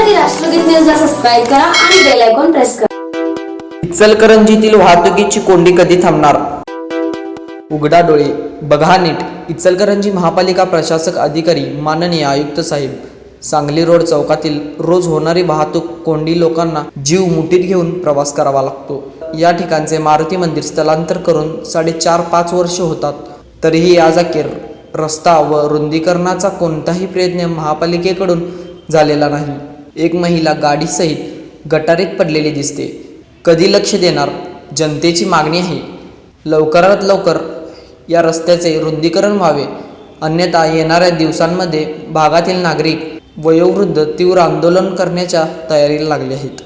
अपडेटसाठी राष्ट्रगीत न्यूजला सबस्क्राईब करा आणि बेल आयकॉन प्रेस करा. इचलकरंजीतील वाहतुकीची कोंडी कधी थांबणार? उघडा डोळे. बघा नीट. इचलकरंजी महापालिका प्रशासक अधिकारी माननीय आयुक्त साहेब सांगली रोड चौकातील रोज होणारी वाहतूक कोंडी लोकांना जीव मुठीत घेऊन प्रवास करावा लागतो. या ठिकाणचे मारुती मंदिर स्थलांतर करून साडेचार पाच वर्ष होतात. तरीही आज अखेर रस्ता व रुंदीकरणाचा कोणताही प्रयत्न महापालिकेकडून झालेला नाही. एक महिला गाडीसहित गटारीत पडलेली दिसते. कधी लक्ष देणार? जनतेची मागणी आहे. लवकरात लवकर या रस्त्याचे रुंदीकरण व्हावे. अन्यथा येणाऱ्या दिवसांमध्ये भागातील नागरिक वयोवृद्ध तीव्र आंदोलन करण्याच्या तयारीला लागले आहेत.